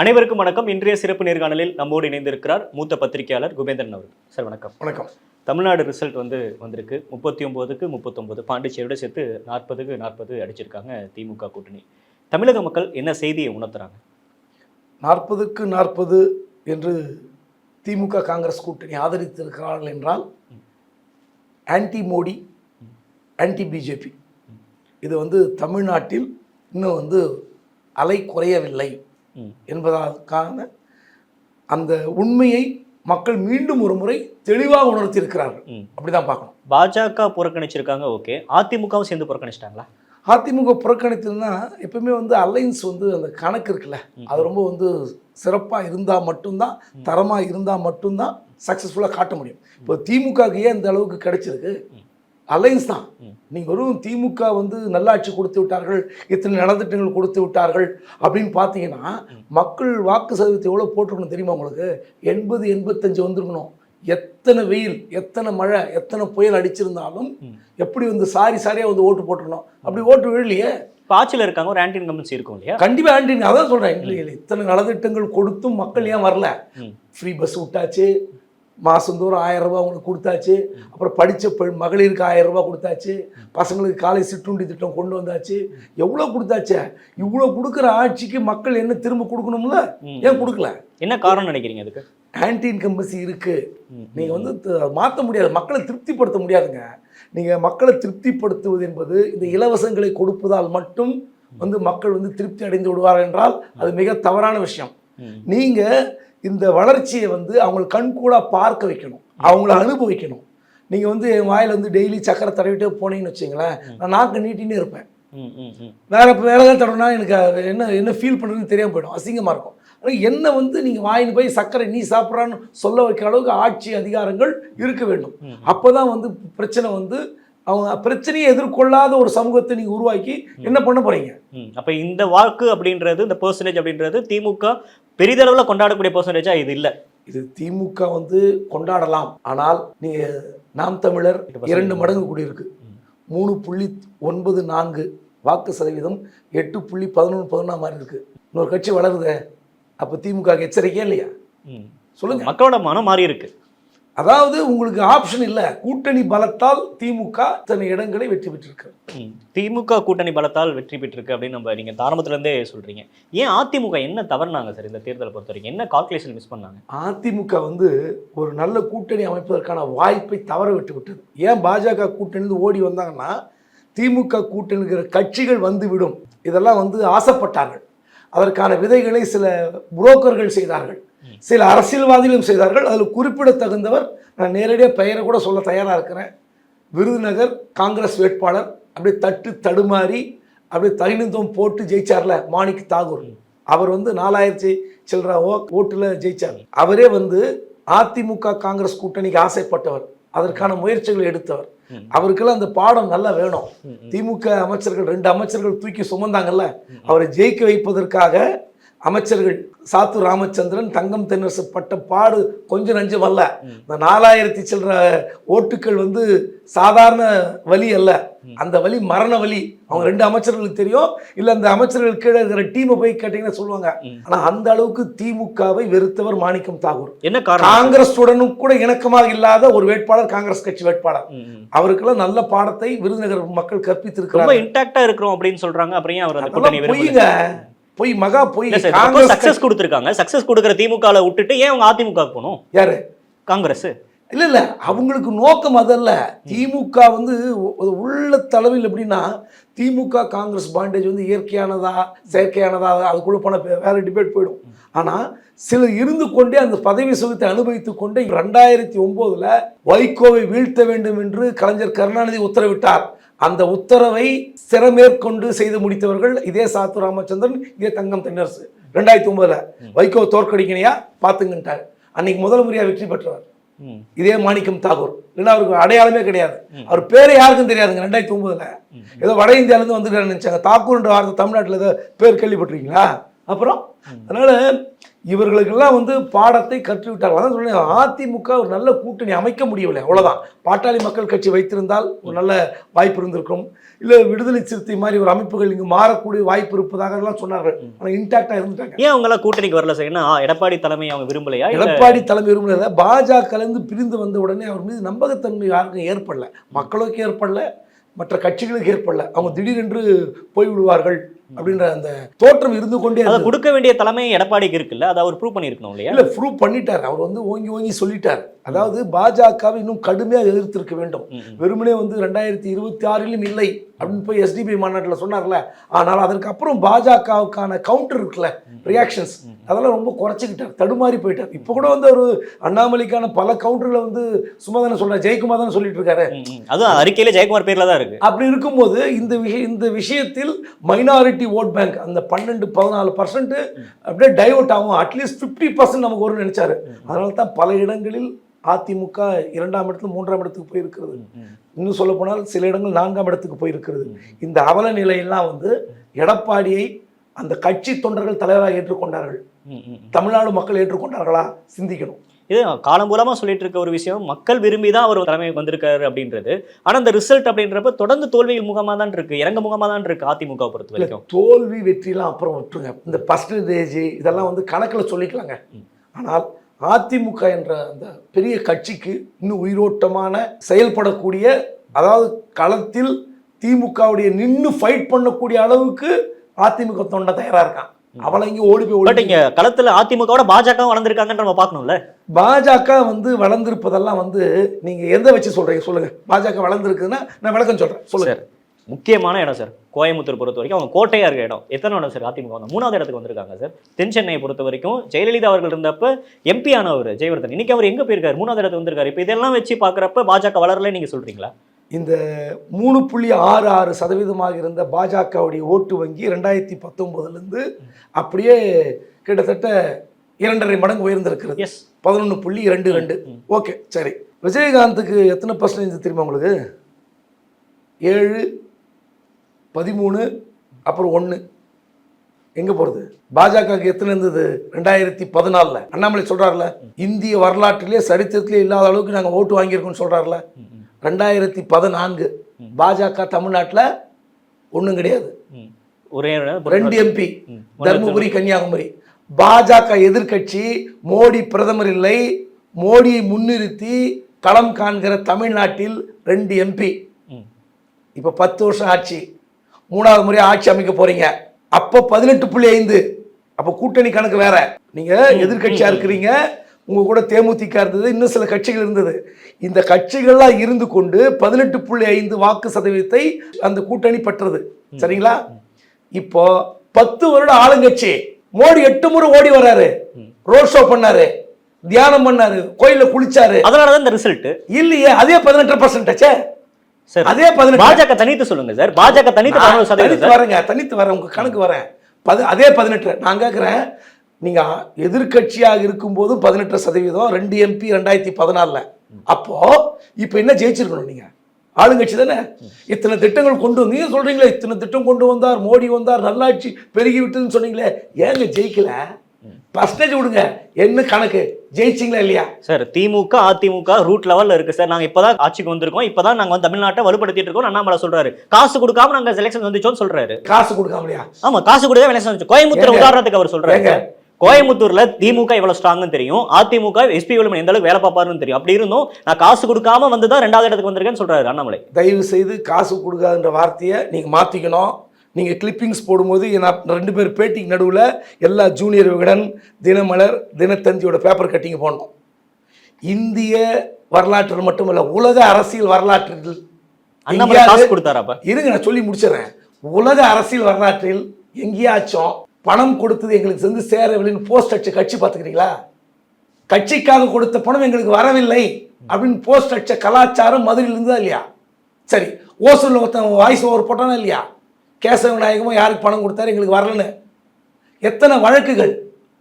அனைவருக்கும் வணக்கம். இன்றைய சிறப்பு நேர்காணலில் நம்மோடு இணைந்திருக்கிறார் மூத்த பத்திரிகையாளர் குபேந்திரன் அவர்கள். சார் வணக்கம். வணக்கம். தமிழ்நாடு ரிசல்ட் வந்து வந்திருக்கு. முப்பத்தி ஒம்போதுக்கு முப்பத்தொம்போது. பாண்டிச்சேரியோட சேர்த்து நாற்பதுக்கு நாற்பது அடிச்சிருக்காங்க திமுக கூட்டணி. தமிழக மக்கள் என்ன செய்தியை உணர்த்துறாங்க? நாற்பதுக்கு நாற்பது என்று திமுக காங்கிரஸ் கூட்டணி ஆதரித்திருக்கிறார்கள் என்றால் ஆன்டி மோடி ஆன்டி பிஜேபி. இது வந்து தமிழ்நாட்டில் இன்னும் வந்து அலை குறையவில்லை. என்பதற்கான அந்த உண்மையை மக்கள் மீண்டும் ஒரு முறை தெளிவாக உணர்த்தியிருக்கிறார்கள். ம். அப்படிதான் பார்க்கணும். பாஜக புறக்கணிச்சிருக்காங்க ஓகே. அதிமுகவும் சேர்ந்து புறக்கணிச்சிட்டாங்களா? அதிமுக புறக்கணித்ததுன்னா எப்பவுமே வந்து அலைன்ஸ் வந்து அந்த கணக்கு இருக்குல்ல. அது ரொம்ப வந்து சிறப்பாக இருந்தால் மட்டும்தான் தரமாக இருந்தால் மட்டும்தான் சக்ஸஸ்ஃபுல்லாக காட்ட முடியும். இப்போ திமுகவுக்கு ஏன் இந்த அளவுக்கு கிடைச்சிருக்கு? அலைன்ஸ் தான். நீங்கள் வெறும் திமுக வந்து நல்லாட்சி கொடுத்து விட்டார்கள் இத்தனை நலத்திட்டங்கள் கொடுத்து விட்டார்கள் அப்படின்னு பார்த்தீங்கன்னா மக்கள் வாக்கு சதவீதத்தை எவ்வளோ போட்டிருக்கணும் தெரியுமா உங்களுக்கு எண்பது எண்பத்தஞ்சு வந்திருக்கணும் எத்தனை வெயில் எத்தனை மழை எத்தனை புயல் அடிச்சிருந்தாலும். எப்படி வந்து சாரி சாரியாக வந்து ஓட்டு போட்டுருணும் அப்படி ஓட்டு விழலையே ஆட்சியில் இருக்காங்க ஒரு ஆன்டி இன்கம்பன்சி இருக்கும் இல்லையா கண்டிப்பாக ஆண்டி அதான் சொல்கிறேன் இத்தனை நலத்திட்டங்கள் கொடுத்தும் மக்கள் ஏன் வரல. ஃப்ரீ பஸ் விட்டாச்சு மாதந்தோறும் ஆயிரம் ரூபாய் அவங்களுக்கு கொடுத்தாச்சு. அப்புறம் படித்த பெண் மகளிருக்கு ஆயிரம் ரூபாய் கொடுத்தாச்சு. பசங்களுக்கு காலை சிற்றுண்டி திட்டம் கொண்டு வந்தாச்சு. எவ்வளோ கொடுத்தாச்சே? இவ்வளோ கொடுக்குற ஆட்சிக்கு மக்கள் என்ன திரும்ப கொடுக்கணும்ல. ஏன் கொடுக்கல? என்ன காரணம் நினைக்கிறீங்க அதுக்கு? ஆன்டி இன்கம்பன்சி இருக்குது. நீங்கள் வந்து மாற்ற முடியாது. மக்களை திருப்திப்படுத்த முடியாதுங்க. நீங்கள் மக்களை திருப்திப்படுத்துவது என்பது இந்த இலவசங்களை கொடுப்பதால் மட்டும் வந்து மக்கள் வந்து திருப்தி அடைந்து விடுவார்கள் என்றால் அது மிக தவறான விஷயம். நீங்கள் இந்த வளர்ச்சியை வந்து அவங்களை கண்கூடாக பார்க்க வைக்கணும். அவங்கள அனுபவிக்கணும். நீங்கள் வந்து என் வாயில் வந்து டெய்லி சக்கரை தடவிட்டே போனீங்கன்னு வச்சுங்களேன் நான் நாக்கு நீட்டினே இருப்பேன். வேற இப்போ வேற ஏதாவது தடவைனா எனக்கு என்ன என்ன ஃபீல் பண்ணுறதுன்னு தெரியாமல் போயிடும். அசிங்கமாக இருக்கும். ஆனால் என்ன வந்து நீங்கள் வாயின் போய் சர்க்கரை நீ சாப்பிட்றான்னு சொல்ல வைக்கிற அளவுக்கு ஆட்சி அதிகாரங்கள் இருக்க வேண்டும். அப்போ தான் வந்து பிரச்சனை வந்து அவங்க பிரச்சனையை எதிர்கொள்ளாத ஒரு சமூகத்தை நீங்கள் உருவாக்கி என்ன பண்ண போகிறீங்க ம். அப்ப இந்த வாக்கு அப்படின்றது இந்த பெர்சன்டேஜ் அப்படின்றது திமுக பெரிதளவுல கொண்டாடக்கூடிய பெர்சன்டேஜா இது இல்ல. இது திமுக வந்து கொண்டாடலாம். ஆனால் நீங்கள் நாம் தமிழர் இரண்டு மடங்கு கூடியிருக்கு. மூணு புள்ளி ஒன்பது நான்கு வாக்கு சதவீதம் எட்டு புள்ளி பதினொன்று பதினொன்றா மாதிரி இருக்கு. இன்னொரு கட்சி வளருதே அப்போ திமுக க்கு எச்சரிக்கையா இல்லையா. சொல்லுங்க. மக்களோட மனம் மாறி இருக்கு அதாவது உங்களுக்கு ஆப்ஷன் இல்லை. கூட்டணி பலத்தால் திமுக இத்தனை இடங்களை வெற்றி பெற்றிருக்கு. திமுக கூட்டணி பலத்தால் வெற்றி பெற்றிருக்கு அப்படின்னு நம்ம நீங்க ஆரம்பத்துல இருந்தே சொல்றீங்க. ஏன் அதிமுக என்ன தவறுனாங்க சார் இந்த தேர்தலை பொறுத்த வரைக்கும்? என்ன கால்குலேஷன் மிஸ் பண்ணாங்க? அதிமுக வந்து ஒரு நல்ல கூட்டணி அமைப்பதற்கான வாய்ப்பை தவற விட்டு விட்டது. ஏன் பாஜக கூட்டணிந்து ஓடி வந்தாங்கன்னா திமுக கூட்டணிங்கிற கட்சிகள் வந்துவிடும். இதெல்லாம் வந்து ஆசைப்பட்டார்கள். அதற்கான விதைகளை சில புரோக்கர்கள் செய்தார்கள். சில அரசியல்வாதிகளும் செய்தார்கள். அதில் குறிப்பிடத்தகுந்தவர் நான் நேரடியாக பெயரை கூட சொல்ல தயாராக இருக்கிறேன். விருதுநகர் காங்கிரஸ் வேட்பாளர் அப்படியே தட்டு தடுமாறி அப்படியே தகினிந்தம் போட்டு ஜெயிச்சார்ல மாணிக் தாகூர். அவர் வந்து நாலாயிரத்தி சில்லற ஓ ஓட்டுல ஜெயிச்சார். அவரே வந்து அதிமுக காங்கிரஸ் கூட்டணிக்கு ஆசைப்பட்டவர். அதற்கான முயற்சிகளை எடுத்தவர். அவருக்கெல்லாம் அந்த பாடம் நல்லா வேணும். திமுக அமைச்சர்கள் ரெண்டு அமைச்சர்கள் தூக்கி சுமந்தாங்கல்ல. அவரை ஜெயிக்க வைப்பதற்காக அமைச்சர்கள் சாத்து ராமச்சந்திரன் தங்கம் தென்னரசு பட்ட பாடு கொஞ்சம் நஞ்சம் அல்ல இந்த நாலாயிரத்தி சில்லற ஓட்டுக்கள் வந்து சாதாரண வலி அல்ல. அந்த வலி மரண வலி. அவங்க ரெண்டு அமைச்சர்களுக்கு தெரியும். இல்ல அந்த அமைச்சர்கள் கீழே இருக்கிற டீமை போய் கேட்டீங்கன்னா சொல்லுவாங்க. ம். ஆனா அந்த அளவுக்கு திமுகவை வெறுத்தவர் மாணிக்கம் தாகூர். என்ன காங்கிரஸுடனும் கூட இணக்கமாக இல்லாத ஒரு வேட்பாளர் காங்கிரஸ் கட்சி வேட்பாளர். அவருக்கெல்லாம் நல்ல பாடத்தை விருதுநகர் மக்கள் ரொம்ப கற்பித்திருக்கிறார் இன்டாக்டா இருக்கிறோம் அப்படின்னு சொல்றாங்க. அப்புறம் அவர் பொய்ங்க. பொய் மகா பொய் சக்சஸ் கொடுத்துருக்காங்க. சக்சஸ் கொடுக்குற திமுகல விட்டுட்டு ஏன் அவங்க அதிமுக போகணும்? யாரு? காங்கிரஸ். இல்லை இல்லை. அவங்களுக்கு நோக்கம் அதல்ல. திமுக வந்து உள்ள தளவில் எப்படின்னா திமுக காங்கிரஸ் பாண்டேஜ் வந்து இயற்கையானதா செயற்கையானதா அதுக்குள்ள போன வேறு டிபேட் போயிடும். ஆனால் சிலர் இருந்து கொண்டே அந்த பதவி சுகத்தை அனுபவித்து கொண்டே ரெண்டாயிரத்தி ஒம்போதில் வைகோவை வீழ்த்த வேண்டும் என்று கலைஞர் கருணாநிதி உத்தரவிட்டார். அந்த உத்தரவை சிறமேற்கொண்டு செய்து முடித்தவர்கள் இதே சாத்து ராமச்சந்திரன் இதே தங்கம் தென்னரசு. ரெண்டாயிரத்தி ஒன்பதுல வைகோ தோற்கடிக்கணையா? பாத்துங்கன்ட்டார் அன்னைக்கு முதல் முறையாக வெற்றி பெற்றவர். இதே மாணிக்கம் தாகூர். இல்லைன்னா அவருக்கு அடையாளமே கிடையாது. அவர் பேரே யாருக்கும் தெரியாதுங்க ரெண்டாயிரத்தி ஒன்பதுல. ஏதோ வட இந்தியாவிலேருந்து வந்துட்டு நினைச்சாங்க. தாக்கூர்ன்ற வார்த்தை தமிழ்நாட்டில் ஏதோ பேர் கேள்விப்பட்டிருக்கீங்களா? அப்புறம் அதனால இவர்களுக்கெல்லாம் வந்து பாடத்தை கற்றுவிட்டார்கள். அதான் சொன்னேன் அதிமுக ஒரு நல்ல கூட்டணி அமைக்க முடியவில்லை. அவ்வளவுதான். பாட்டாளி மக்கள் கட்சி வைத்திருந்தால் ஒரு நல்ல வாய்ப்பு இருந்திருக்கும். இல்லை விடுதலை சிறுத்தை மாதிரி ஒரு அமைப்புகள் இங்கு மாறக்கூடிய வாய்ப்பு இருப்பதாக எல்லாம் சொன்னார்கள். ஆனால் இன்டாக்டா இருந்துட்டாங்க. ஏன் அவங்க எல்லாம் கூட்டணிக்கு வரல சார்? ஏன்னா எடப்பாடி தலைமை அவங்க விரும்பலையா? எடப்பாடி தலைமை விரும்பினத பாஜகலேருந்து பிரிந்து வந்த உடனே அவர் மீது நம்பகத்தன்மை யாருக்கும் ஏற்படல. மக்களுக்கு ஏற்படல மற்ற கட்சிகளுக்கு ஏற்படல. அவங்க திடீரென்று போய்விடுவார்கள். அப்படின்ற அந்த தோற்றம் இருந்து கொண்டே அதை. கொடுக்க வேண்டிய தலைமை எடப்பாடிக்கு இருக்குல்ல அதை அவர் ப்ரூவ் பண்ணியிருக்கணும் இல்லையா? இல்ல ப்ரூவ் பண்ணிட்டார். அவர் வந்து ஓங்கி ஓங்கி சொல்லிட்டார். அதாவது பாஜகவை இன்னும் கடுமையாக எதிர்த்திருக்க வேண்டும். வெறுமனே வந்து ரெண்டாயிரத்தி இருபத்தி ஆறிலும் இல்லை. அப்படின்னு போய் எஸ்டிபி மாநாட்டில் சொன்னார்ல. ஆனால் அதற்கு அப்புறம் பாஜகவுக்கான கவுண்டர் இருக்குல்ல ரியாக்ஷன்ஸ் அதெல்லாம் ரொம்ப குறைச்சிக்கிட்டார் தடுமாறி போயிட்டார். இப்போ கூட வந்து அவர் அண்ணாமலைக்கான பல கவுண்டர்ல வந்து சும்மா தானே சொல்றாரு ஜெயக்குமார் தானே சொல்லிட்டு இருக்காரு. அதுவும் அறிக்கையில ஜெயக்குமார் பேர்ல தான் இருக்கு. அப்படி இருக்கும்போது இந்த விஷய இந்த விஷயத்தில் மைனாரிட்டி ஓட் பேங்க் அந்த பன்னெண்டு பதினாலு பர்சன்ட் அப்படியே டைவர்ட் ஆகும். அட்லீஸ்ட் ஃபிஃப்டி பர்சன்ட் நமக்கு வரும்னு நினைச்சாரு. அதனால தான் பல இடங்களில் அதிமுக இரண்டாம் இடத்துல மூன்றாம் இடத்துக்கு போயிருக்கிறது. இன்னும் சொல்ல போனால் சில இடங்கள் நான்காம் இடத்துக்கு போயிருக்கிறது. இந்த அவல நிலையெல்லாம் வந்து எடப்பாடியை அந்த கட்சி தொண்டர்கள் தலைவராக ஏற்றுக்கொண்டார்கள். தமிழ்நாடு மக்கள் ஏற்றுக்கொண்டார்களா? சிந்திக்கணும். இது காலம்பூலமா சொல்லிட்டு இருக்க ஒரு விஷயம். மக்கள் விரும்பி தான் அவர் தலைமைக்கு வந்திருக்காரு அப்படின்றது. ஆனா இந்த ரிசல்ட் அப்படின்றப்ப தொடர்ந்து தோல்விகள் முகமா தான் இருக்கு இறங்க முகமா தான் இருக்கு அதிமுக பொறுத்த வரைக்கும். தோல்வி வெற்றிலாம் அப்புறம் விட்டுருங்க. இந்த பர்சன்டேஜ் இதெல்லாம் வந்து கணக்கில் சொல்லிக்கலாங்க. ஆனால் அதிமுக என்ற அந்த பெரிய கட்சிக்கு இன்னும் உயிரோட்டமான செயல்படக்கூடிய அதாவது களத்தில் திமுகவுடைய நின்று ஃபைட் பண்ணக்கூடிய அளவுக்கு அதிமுக தொண்டை தயாரா இருக்கான். அவளை இங்கே ஓடி போய் ஓடி இங்க களத்துல அதிமுகவோட பாஜக வளர்ந்துருக்காங்கன்ற நம்ம பார்க்கணும்ல? பாஜக வந்து வளர்ந்திருப்பதெல்லாம் வந்து நீங்க எந்த வச்சு சொல்றீங்க? சொல்லுங்க. பாஜக வளர்ந்துருக்குதுன்னா நான் விளக்கம் சொல்றேன். சொல்லுங்க. சார். முக்கியமான இடம் சார் கோயம்புத்தூர் பொறுத்த வரைக்கும் அவங்க கோட்டையா இருக்க இடம். எத்தனை இடம் சார் அதிமுக வந்து மூணாவது இடத்துக்கு வந்திருக்காங்க சார் தென் சென்னையை பொறுத்த வரைக்கும் ஜெயலலிதா அவர்கள் இருந்தப்ப எம்பி ஆனவர் ஜெயவர்தன். இன்னைக்கு அவர் எங்க போயிருக்காரு? மூணாவது இடத்துக்கு வந்திருக்காரு. இப்போ இதெல்லாம் வச்சு பாக்குறப்ப பாஜக வளரல நீங்க சொல்றீங்களா? இந்த மூணு புள்ளி ஆறு ஆறு சதவீதமாக இருந்த பாஜகவுடைய ஓட்டு வங்கி ரெண்டாயிரத்தி பத்தொம்போதுலேருந்து அப்படியே கிட்டத்தட்ட இரண்டரை மடங்கு உயர்ந்திருக்கிறது. எஸ் பதினொன்று புள்ளி ரெண்டு. ரெண்டு ஓகே சரி. விஜயகாந்துக்கு எத்தனை பர்சன்டேஜ் தெரியுமா உங்களுக்கு? ஏழு பதிமூணு அப்புறம் ஒன்று எங்கே போகிறது பாஜகவுக்கு எத்தனை இருந்தது? ரெண்டாயிரத்தி பதினாலில். அண்ணாமலை சொல்கிறார்ல இந்திய வரலாற்றிலே சரித்திரத்திலே இல்லாத அளவுக்கு நாங்கள் ஓட்டு வாங்கியிருக்கோம்னு சொல்கிறார்ல ரெண்டாயிரத்தி பதினான்கு பாஜக தமிழ்நாட்டில் ஒன்றும் கிடையாது. ஒரே ரெண்டு எம்பி. தருமபுரி கன்னியாகுமரி. பாஜக எதிர்க்கட்சி மோடி பிரதமர் இல்லை. மோடியை முன்னிறுத்தி களம் காண்கிற தமிழ்நாட்டில் ரெண்டு எம்பி. இப்போ பத்து வருஷம் ஆட்சி மூணாவது முறை ஆட்சி அமைக்க போறீங்க. அப்போ பதினெட்டு புள்ளி ஐந்து. அப்போ கூட்டணி கணக்கு வேற. நீங்க எதிர்க்கட்சியா இருக்கிறீங்க. உங்க கூட தேமுதிக இருந்தது இன்னும் சில கட்சிகள் இருந்தது. இந்த கட்சிகள்லாம் இருந்து கொண்டு பதினெட்டு புள்ளி ஐந்து வாக்கு சதவீதத்தை அந்த கூட்டணி பெற்றது. சரிங்களா? இப்போ பத்து வருட ஆளுங்கட்சி. மோடி எட்டு முறை ஓடி வர்றாரு ரோட் ஷோ பண்ணாரு. தியானம் பண்ணாரு. கோயில்ல குளிச்சாரு. அதனாலதான் இந்த ரிசல்ட் இல்லையே அதே பதினெட்டு பர்சன்டேச்சே சார் அதே பதினெட்டு பாஜக தனித்து சொல்லுங்க சார். பாஜக தனித்து தனித்து வரேங்க தனித்து வரேன் உங்க கணக்கு வரேன். பது அதே பதினெட்டு நான் கேட்குறேன் நீங்க எதிர்க்கட்சியாக இருக்கும்போதும் பதினெட்டு சதவீதம் ரெண்டு எம்பி ரெண்டாயிரத்தி பதினாலில். அப்போ இப்போ என்ன ஜெயிச்சிருக்கணும் நீங்க? ஆளுங்கட்சி தானே? இத்தனை திட்டங்கள் கொண்டு வந்து நீங்க சொல்றீங்களே இத்தனை திட்டம் கொண்டு வந்தார் மோடி வந்தார் நல்லாட்சி பெருகி விட்டுன்னு சொன்னீங்களே. ஏங்க ஜெயிக்கல? பர்சன்டேஜ் விடுங்க என்ன கணக்கு? ஜெயிச்சிங்களா இல்லையா? சார் திமுக அதிமுக ரூட் லெவல்ல இருக்கு சார். நாங்க இப்பதான் ஆட்சிக்கு வந்திருக்கோம். இப்பதான் நாங்க வந்து தமிழ்நாட்டை வலுப்படுத்திட்டு இருக்கோம் அண்ணாமலை சொல்றாரு. காசு கொடுக்காம நாங்க செலெக்ஷன் வந்துச்சோம்னு சொல்றாரு. காசு கொடுக்காமலையா ஆமா காசு கொடுக்க எலெக்ஷன் வந்துச்சு. கோயம்புத்தூர்? உதாரணத்துக்கு அவர் சொல்றாரு. கோயம்புத்தூர்ல திமுக இவ்வளவு ஸ்ட்ராங்னு தெரியும். அதிமுக எஸ்பி வேலுமணி எந்த அளவுக்கு வேலை பார்ப்பாருன்னு தெரியும். அப்படி இருந்தும் நான் காசு கொடுக்காம வந்து தான் ரெண்டாவது இடத்துக்கு வந்திருக்கேன்னு சொல்றாரு அண்ணாமலை. தயவு செய்து காசு கொடுக்காதுன்ற வார்த்தையை நீங்கள் மாற்றிக்கணும் நீங்கள் கிளிப்பிங்ஸ் போடும்போது நான் ரெண்டு பேர் பேட்டிக்கு நடுவில் எல்லா ஜூனியர் விகடன் தினமலர் தினத்தந்தியோட பேப்பர் கட்டிங் போடணும் இந்திய வரலாற்றில் மட்டுமல்ல உலக அரசியல் வரலாற்றில் இருங்க நான் சொல்லி முடிச்சிடுறேன். உலக அரசியல் வரலாற்றில் எங்கேயாச்சும் பணம் கொடுத்தது எங்களுக்கு வந்து சேரவில்லைன்னு போஸ்ட் அடிச்ச கட்சி பார்த்துக்கிறீங்களா? கட்சிக்காக கொடுத்த பணம் எங்களுக்கு வரவில்லை அப்படின்னு போஸ்ட் அடிச்ச கலாச்சாரம் மதுரையில் இருந்ததா இல்லையா? சரி ஓசூரில் ஒருத்தன் வாய்ஸ் ஓவர் போட்டானா இல்லையா? கேசவ விநாயகமோ யாருக்கு பணம் கொடுத்தாரு? எங்களுக்கு வரலன்னு. எத்தனை வழக்குகள்?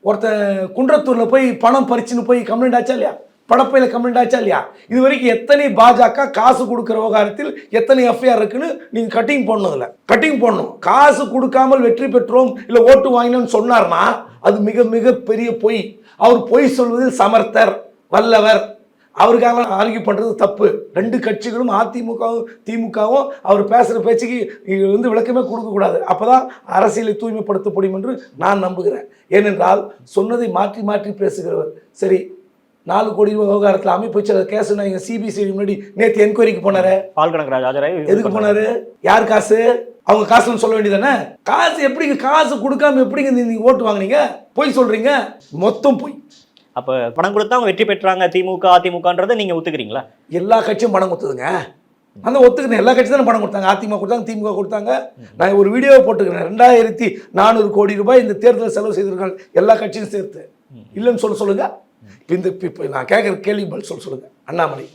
ஒருத்தன் குன்றத்தூரில் போய் பணம் பறிச்சுன்னு போய் கம்ப்ளைண்ட் ஆச்சா இல்லையா? படப்பையில் கம்ப்ளைண்ட் ஆச்சா இல்லையா? இது வரைக்கும் எத்தனை பாஜக காசு கொடுக்குற விவகாரத்தில் எத்தனை எஃப்ஐஆர் இருக்குன்னு நீங்கள் கட்டிங் போடணும்ல கட்டிங் போடணும். காசு கொடுக்காமல் வெற்றி பெற்றோம் இல்லை ஓட்டு வாங்கினோம்னு சொன்னார்னா அது மிக மிக பெரிய பொய். அவர் பொய் சொல்வதில் சமர்த்தர் வல்லவர். அவருக்காக ஆர்கியூ பண்ணுறது தப்பு. ரெண்டு கட்சிகளும் அதிமுகவும் திமுகவும் அவர் பேசுகிற பேச்சுக்கு வந்து விளக்கமே கொடுக்கக்கூடாது அப்போ தான் அரசியலை தூய்மைப்படுத்த முடியும் என்று நான் நம்புகிறேன். ஏனென்றால் சொன்னதை மாற்றி மாற்றி பேசுகிறவர். சரி நாலு கோடி ரூபாய் விவகாரத்தில் அமைப்பு கேஸ் எங்கள் சிபிசிஐடி முன்னாடி நேற்று என்கொயரிக்கு போனாரே. பால் கணக்கு எதுக்கு போனாரு? யார் காசு? அவங்க காசுன்னு சொல்ல வேண்டியதானே காசு எப்படிங்க? காசு கொடுக்காம எப்படிங்க நீங்க ஓட்டு வாங்குனீங்க? பொய் சொல்றீங்க? மொத்தம் பொய். அப்போ பணம் கொடுத்தா அவங்க வெற்றி பெற்றாங்க திமுக அதிமுகன்றதை நீங்கள் ஒத்துக்கிறீங்களா? எல்லா கட்சியும் பணம் கொடுத்ததுங்க. அந்த ஒத்துக்கிறேன் எல்லா கட்சியும் தானே பணம் கொடுத்தாங்க. அதிமுக கொடுத்தாங்க திமுக கொடுத்தாங்க. நான் ஒரு வீடியோவை போட்டுக்கிறேன் ரெண்டாயிரத்தி நானூறு கோடி ரூபாய் இந்த தேர்தல் செலவு செய்திருக்காங்க எல்லா கட்சியும் சேர்த்து. இல்லைன்னு சொல்ல சொல்லுங்க. இந்த இப்போ நான் கேட்குற கேள்வி பதில் சொல்ல சொல்லுங்க. அண்ணாமலை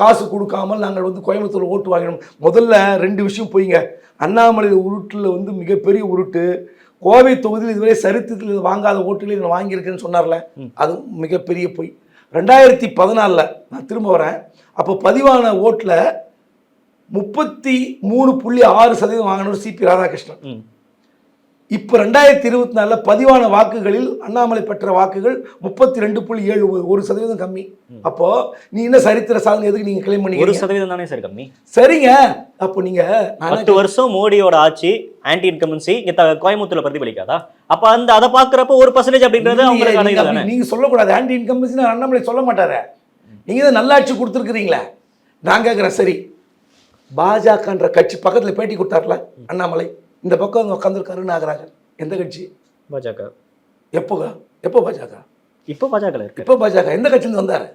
காசு கொடுக்காமல் நாங்கள் வந்து கோயம்புத்தூர் ஓட்டு வாங்கினோம். முதல்ல ரெண்டு விஷயம் போய்ங்க. அண்ணாமலை உருட்டில் வந்து மிகப்பெரிய உருட்டு. கோவை தொகுதியில் இதுவரை சரித்திரத்தில் வாங்காத ஓட்டுகளை நான் வாங்கியிருக்கேன்னு சொன்னார்ல அது மிகப்பெரிய பொய். ரெண்டாயிரத்தி பதினாலில் நான் திரும்ப வரேன். அப்போ பதிவான ஓட்டில் முப்பத்தி மூணு புள்ளி ஆறு சதவீதம் வாங்கினவர் சிபி ராதாகிருஷ்ணன். இப்போ ரெண்டாயிரத்தி இருபத்தி நாலில் பதிவான வாக்குகளில் அண்ணாமலை பெற்ற வாக்குகள் முப்பத்தி ரெண்டு புள்ளி ஏழு ஒரு சதவீதம் கம்மி. அப்போ நீ என்ன சரித்திர சாதனை எதுக்கு நீங்க கிளைம் ஒரு பண்ணிக்கிறீங்க சதவீதம் தானே சார் கம்மி. சரிங்க. அப்போ நீங்க பத்து வருஷம் மோடியோட ஆட்சி ஆன்டி இன்கமன்சி இங்க கோயம்புத்தூர்ல பிரதிபலிக்காதா? அப்ப அந்த அதை பாக்குறப்ப ஒரு பர்சன்டேஜ் அப்படின்றது அவங்களுக்கான நீங்க சொல்லக்கூடாது. ஆன்டி இன்கம்பன்சி அண்ணாமலை சொல்ல மாட்டாரு. நீங்க தான் நல்லாட்சி கொடுத்துருக்கிறீங்களே. நான் கேட்குறேன் சரி. பாஜகன்ற கட்சி பக்கத்துல பேட்டி கொடுத்தார்ல அண்ணாமலை. இந்த பக்கம் உட்காந்துருக்காரு நாகராஜன் எந்த கட்சி? பாஜக. எப்போ? எப்போ பாஜக? இப்போ பாஜக இப்போ பாஜக. எந்த கட்சியிலிருந்து வந்தார்?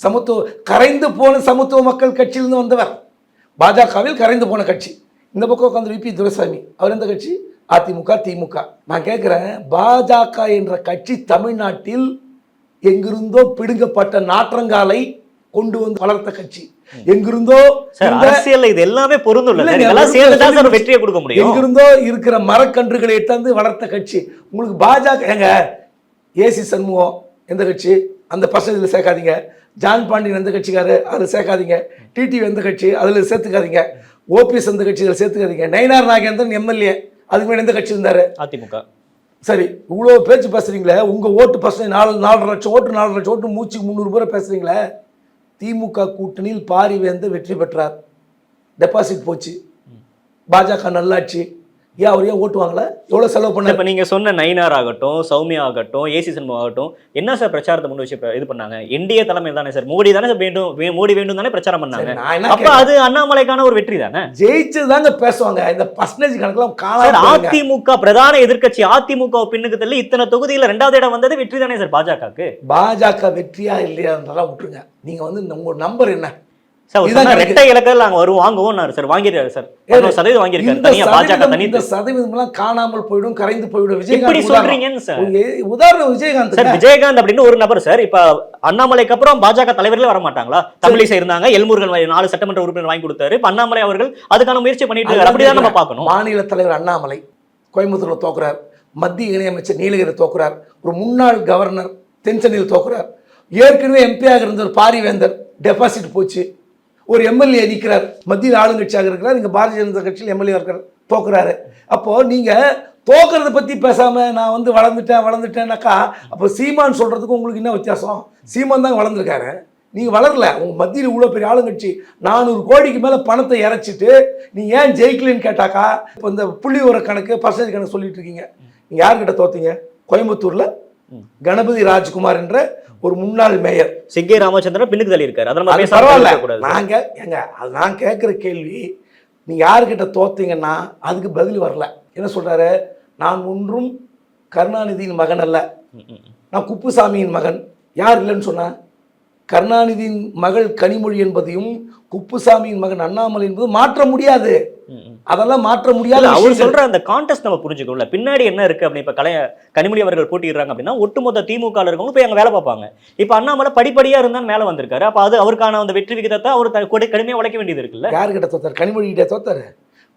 சமத்துவ கரைந்து போன சமத்துவ மக்கள் கட்சியிலிருந்து வந்தவர். பாஜகவில் கரைந்து போன கட்சி. இந்த பக்கம் உட்காந்து விபி துரைசாமி. அவர் எந்த கட்சி? அதிமுக திமுக. நான் கேட்குறேன் பாஜக என்ற கட்சி தமிழ்நாட்டில் எங்கிருந்தோ பிடுங்கப்பட்ட நாற்றங்காலை கொண்டு வந்து வளர்த்த கட்சி. எங்கிருந்தோ அரசியல் இது எல்லாமே சொல்லி- வெற்றியை கொடுக்க முடியும். எங்கிருந்தோ இருக்கிற மரக்கன்றுகளை எட்டாந்து வளர்த்த கட்சி. உங்களுக்கு பாஜக எங்க ஏசி சண்முகம் எந்த கட்சி? அந்த பர்சன்டேஜில் சேர்க்காதீங்க. ஜான் பாண்டியன் எந்த கட்சிக்காரு? அதில் சேர்க்காதீங்க. டிடிவி எந்த கட்சி? அதில் சேர்த்துக்காதீங்க. ஓபிஎஸ் எந்த கட்சி? அதில் சேர்த்துக்காதீங்க. நயினார் நாகேந்திரன் எம்எல்ஏ அதுக்கு மேலே எந்த கட்சி இருந்தார்? அதிமுக. சரி இவ்வளோ பேச்சு பேசுறீங்களே. உங்கள் ஓட்டு பர்சன்டேஜ் நாலு நாலரை லட்சம் ஓட்டு நாலரை லட்சம் ஓட்டு மூச்சுக்கு முந்நூறு பேரை பேசுறீங்களே. திமுக கூட்டணியில் பாரிவேந்தர் வெற்றி பெற்றார். டெபாசிட் போச்சு. பாஜக நல்லாட்சி ஏன் அவர் ஏன் ஓட்டு வாங்கல? எவ்வளோ செலவு பண்ணார்? இப்ப நீங்க சொன்ன நயினார் ஆகட்டும் சௌமியா ஆகட்டும் ஏசி சண்முகம் ஆகட்டும் என்ன சார் பிரச்சாரத்தை முன் வச்சு இது பண்ணாங்க? என்டிஏ தலைமையில் தானே சார்? மோடி தானே சார் வேண்டும் மோடி வேண்டும் தானே பிரச்சாரம் பண்ணாங்க? அப்ப அது அண்ணாமலைக்கான ஒரு வெற்றி தானே? ஜெயிச்சது தாங்க பேசுவாங்க. இந்த பர்சன்டேஜ் கணக்கெல்லாம் போகுங்க. அதிமுக பிரதான எதிர்க்கட்சி அதிமுக பின்னுக்கு தள்ளி இத்தனை தொகுதியில ரெண்டாவது இடம் வந்தது வெற்றி தானே சார் பாஜகவுக்கு? பாஜக வெற்றியா இல்லையான்றதெல்லாம் விட்டுருங்க. நீங்க வந்து உங்க நம்பர் என்ன? ரெட்டை இலக்கில் நாங்க வருவோம் வாங்குவோம் சார் வாங்கிருக்காரு சார். சதவீதம் வாங்கியிருக்காரு. பாஜக தனி இந்த சதவீதம் எல்லாம் காணாமல் போயிடும் கரைந்து போயிடும். விஜயகாந்த். சொல்றீங்கன்னு சார்? உதாரணம் விஜயகாந்த் சார் விஜயகாந்த் அப்படின்னு ஒரு நபர் சார். இப்ப அண்ணாமலைக்கு அப்புறம் பாஜக தலைவர்களே வர மாட்டாங்களா? தமிழிசை இருந்தாங்க எல்முருகன் நாலு சட்டமன்ற உறுப்பினர் வாங்கி கொடுத்தாரு. இப்ப அண்ணாமலை அவர்கள் அதுக்கான முயற்சி பண்ணிட்டு இருக்காரு. அப்படிதான் நம்ம பார்க்கணும். மாநில தலைவர் அண்ணாமலை கோயம்புத்தூர்ல தோக்குறார். மத்திய இணையமைச்சர் நீலகிரி தோக்குறார். ஒரு முன்னாள் கவர்னர் தென்சென்னையில் தோக்குறார். ஏற்கனவே எம்பியாக இருந்த ஒரு பாரிவேந்தர். டெபாசிட் போச்சு. ஒரு எம்எல்ஏ நிற்கிறார் மத்தியில் ஆளுங்கட்சியாக இருக்கிறார் இங்கே பாரதிய ஜனதா கட்சியில் எம்எல்ஏ இருக்கிறார் தோக்குறாரு அப்போது நீங்கள் தோக்குறத பற்றி பேசாமல் நான் வந்து வளர்ந்துட்டேன் வளர்ந்துட்டேன்னாக்கா அப்போ சீமான் சொல்கிறதுக்கும் உங்களுக்கு என்ன வித்தியாசம்? சீமான் தான் வளர்ந்துருக்காரு. நீங்கள் வளரல உங்கள் மத்தியில் இவ்வளோ பெரிய ஆளுங்கட்சி நானூறு கோடிக்கு மேலே பணத்தை இறைச்சிட்டு நீ ஏன் ஜெயிக்கலன்னு கேட்டாக்கா இப்போ இந்த புள்ளி உர கணக்கு பர்சன்டேஜ் கணக்கு சொல்லிட்டு இருக்கீங்க. நீங்கள் யார்கிட்ட தோத்தீங்க? கோயம்புத்தூரில்? கணபதி ராஜ்குமார் என்ற ஒரு முன்னாள் மேயர். சிங்கை ராமச்சந்திரன் பின்னுக்கு தள்ளி இருக்காரு அதை நம்ம அது பேசாம பரவாயில்ல. இருக்கக்கூடாது நான் கே ஏங்க அது நான் கேட்குற கேள்வி நீ யாருக்கிட்ட தோத்தீங்கன்னா அதுக்கு பதில் வரல. என்ன சொல்றாரு? நான் ஒன்றும் கருணாநிதியின் மகன் அல்ல. நான் குப்புசாமியின் மகன். யார் இல்லைன்னு சொன்னா? கருணாநிதியின் மகள் கனிமொழி என்பதையும் குப்புசாமியின் மகன் அண்ணாமலை என்பது மாற்ற முடியாது. அதெல்லாம் மாற்ற முடியாத அவர். சொல்ற அந்த கான்டெஸ்ட் நம்ம புரிஞ்சுக்கணும்ல பின்னாடி என்ன இருக்கு அப்படின்னு இப்ப கலைய கனிமொழி அவர்கள் போட்டிடுறாங்க அப்படின்னா ஒட்டுமொத்த திமுக இருக்கவங்க போய் அங்க வேலை பார்ப்பாங்க. இப்ப அண்ணாமலை படிப்படியா இருந்தா மேல வந்திருக்காரு. அப்ப அது அவருக்கான அந்த வெற்றி விகிதத்தை அவர் கடுமையா உழைக்க வேண்டியது இருக்குல்ல. யாருக்கிட்ட தோத்தார்? கனிமொழி கிட்ட தோத்தாரு?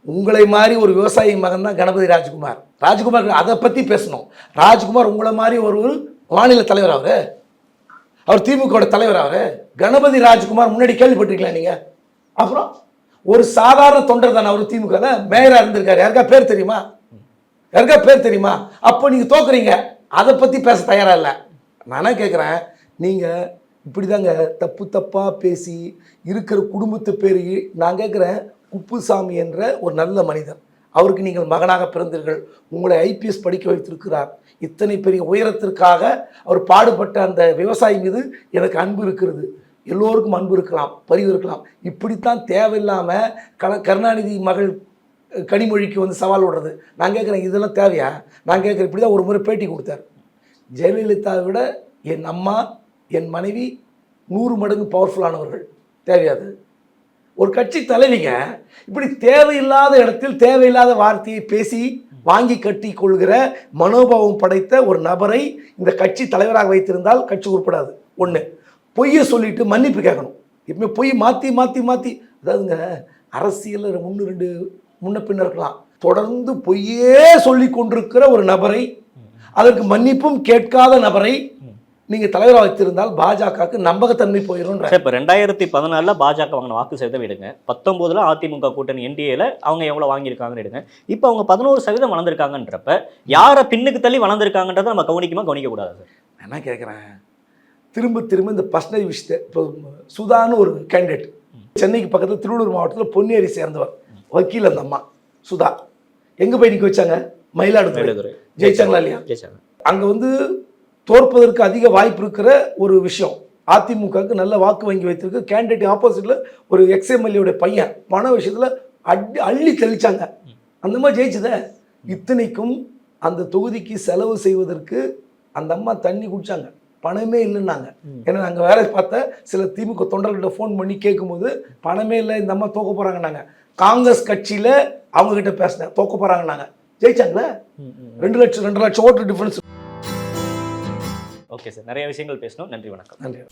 உங்களை மாதிரி ஒரு விவசாயி மகன் தான் கணபதி ராஜ்குமார். ராஜ்குமார் அதை பத்தி பேசணும். ராஜ்குமார் உங்களை மாதிரி ஒரு மாநில தலைவர் அவரு. அவர் திமுகவோட தலைவர் அவர். கணபதி ராஜ்குமார் முன்னாடி கேள்விப்பட்டிருக்கலாம் நீங்க? அப்புறம் ஒரு சாதாரண தொண்டர் தானே அவர் திமுக மேயரா இருந்திருக்காரு. யாருக்கா பேர் தெரியுமா? யாருக்கா பேர் தெரியுமா? அப்போ நீங்க தோக்குறீங்க. அதை பத்தி பேச தயாரா இல்லை. நானே கேட்குறேன் நீங்க இப்படிதாங்க தப்பு தப்பா பேசி இருக்கிற குடும்பத்து பேர் நான் கேட்குறேன் குப்புசாமி என்ற ஒரு நல்ல மனிதன் அவருக்கு நீங்கள் மகனாக பிறந்தீர்கள். உங்களை ஐபிஎஸ் படிக்க வைத்திருக்கிறார். இத்தனை பெரிய உயரத்திற்காக அவர் பாடுபட்ட அந்த விவசாயி மீது எனக்கு அன்பு இருக்கிறது. எல்லோருக்கும் அன்பு இருக்கலாம் பரிவு இருக்கலாம். இப்படித்தான் தேவையில்லாமல் கல கருணாநிதி மகள் கனிமொழிக்கு வந்து சவால் விடுறது. நான் கேட்குறேன் இதெல்லாம் தேவையா? நான் கேட்குறேன் இப்படி தான் ஒரு முறை பேட்டி கொடுத்தார். ஜெயலலிதாவை விட என் அம்மா என் மனைவி நூறு மடங்கு பவர்ஃபுல்லானவர்கள் தேவையாது ஒரு கட்சி தலைவிங்க இப்படி தேவையில்லாத இடத்தில் தேவையில்லாத வார்த்தையை பேசி வாங்கி கட்டி கொள்கிற மனோபாவம் படைத்த ஒரு நபரை இந்த கட்சி தலைவராக வைத்திருந்தால் கட்சி உருப்படாது. ஒன்று பொய்யை சொல்லிட்டு மன்னிப்பு கேட்கணும். எப்பவுமே பொய் மாற்றி மாற்றி மாற்றி அதாவதுங்க அரசியலில் ஒன்று ரெண்டு முன்ன பின்ன இருக்கலாம். தொடர்ந்து பொய்யே சொல்லி கொண்டிருக்கிற ஒரு நபரை அதற்கு மன்னிப்பும் கேட்காத நபரை நீங்கள் தலைவராக வைத்திருந்தால் பாஜகவுக்கு நம்பகத்தன்மை போயிடும்ன்ற சார் இப்போ ரெண்டாயிரத்தி பதினாலில் பாஜக வாங்கின வாக்கு சதவீதம் எடுங்க. பத்தொம்போதில் அதிமுக கூட்டணி என்டிஏல அவங்க எவ்வளோ வாங்கியிருக்காங்கன்னு எடுங்க. இப்போ அவங்க பதினோரு சதவீதம் வளர்ந்துருக்காங்கன்றப்ப யாரை பின்னுக்கு தள்ளி வளர்ந்துருக்காங்கன்றதை நம்ம கவனிக்குமா கவனிக்கக்கூடாது சார்? என்ன கேட்குறேன் திரும்ப திரும்ப இந்த பர்சனல் விஷயத்தை இப்போ சுதான்னு ஒரு கேண்டிடேட் சென்னைக்கு பக்கத்தில் திருவள்ளூர் மாவட்டத்தில் பொன்னேரி சேர்ந்தவர். வக்கீல் அந்த அம்மா சுதா. எங்கே போய் நிற்க வச்சாங்க? மயிலாடுதுறை. ஜெயிச்சாங்களா இல்லையா? அங்கே வந்து தோற்பதற்கு அதிக வாய்ப்பு இருக்கிற ஒரு விஷயம். அதிமுகவுக்கு நல்ல வாக்கு வங்கி வைத்திருக்கு. கேண்டிடேட் ஆப்போசிட்டில் ஒரு எக்ஸ்எம்எல்ஏடைய பையன். பண விஷயத்தில் அடி அள்ளி தெளிச்சாங்க. அந்த மாதிரி ஜெயிச்சதே. இத்தனைக்கும் அந்த தொகுதிக்கு செலவு செய்வதற்கு அந்த அம்மா தண்ணி குடிச்சாங்க. பணமே இல்லைன்னாங்க. ஏன்னா நாங்கள் வேற பார்த்த சில திமுக தொண்டர்கிட்ட ஃபோன் பண்ணி கேட்கும்போது பணமே இல்லை இந்த அம்மா தோக்க போகிறாங்கன்னாங்க காங்கிரஸ் கட்சியில் அவங்க கிட்ட பேசினேன். தோக்க போகிறாங்கன்னாங்க ஜெயிச்சாங்களே? ரெண்டு லட்சம் ரெண்டு லட்சம் ஓட்டு டிஃபரன்ஸ் ஓகே சார் நிறைய விஷயங்கள் பேசணும். நன்றி வணக்கம். நன்றி.